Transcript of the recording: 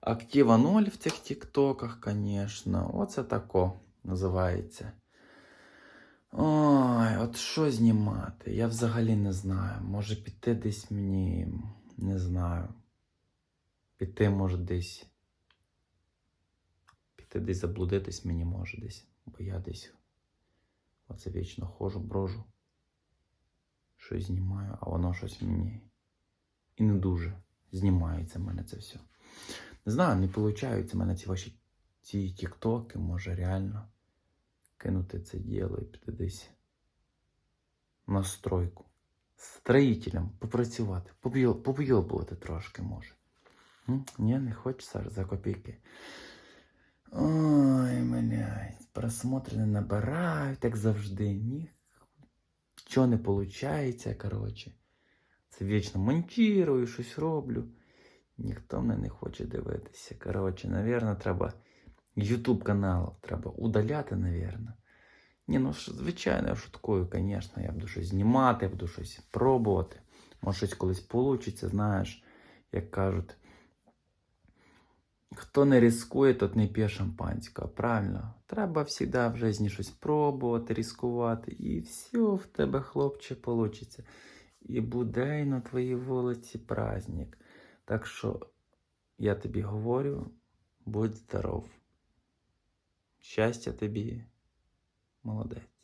Актива ноль в цих тіктоках, звісно. Оце тако називається. Ой, от що знімати? Я взагалі не знаю. Може піти десь мені, не знаю. Піти може десь. Піти десь заблудитись мені може десь. Бо я десь оце вічно ходжу, брожу. Щось знімаю, а воно щось мені. І не дуже знімається в мене це все. Не знаю, не виходить у мене ці ваші ці тіктоки, може реально кинути це діло і піти десь на стройку. Строїтелем попрацювати, поб'йо- побйобувати трошки може. Ні, не хочеться за копійки. Ой, блядь, просмотри не набирають, як завжди. Нічого не виходить, коротше. Це вічно монтірую, щось роблю. Ніхто мене не хоче дивитися. Коротше, навірно, треба YouTube канал треба удаляти, навірно. Ні, ну звичайно, я шуткую, звісно, я буду щось знімати, буду щось пробувати. Може, щось колись вийде, знаєш, як кажуть. Хто не ризикує, тот не п'є шампанського. Правильно? Треба завжди в житті щось пробувати, ризикувати. І все в тебе, хлопче, вийде. І буде на твоїй вулиці праздник. Так що я тобі говорю, будь здоров. Щастя тобі, молодець.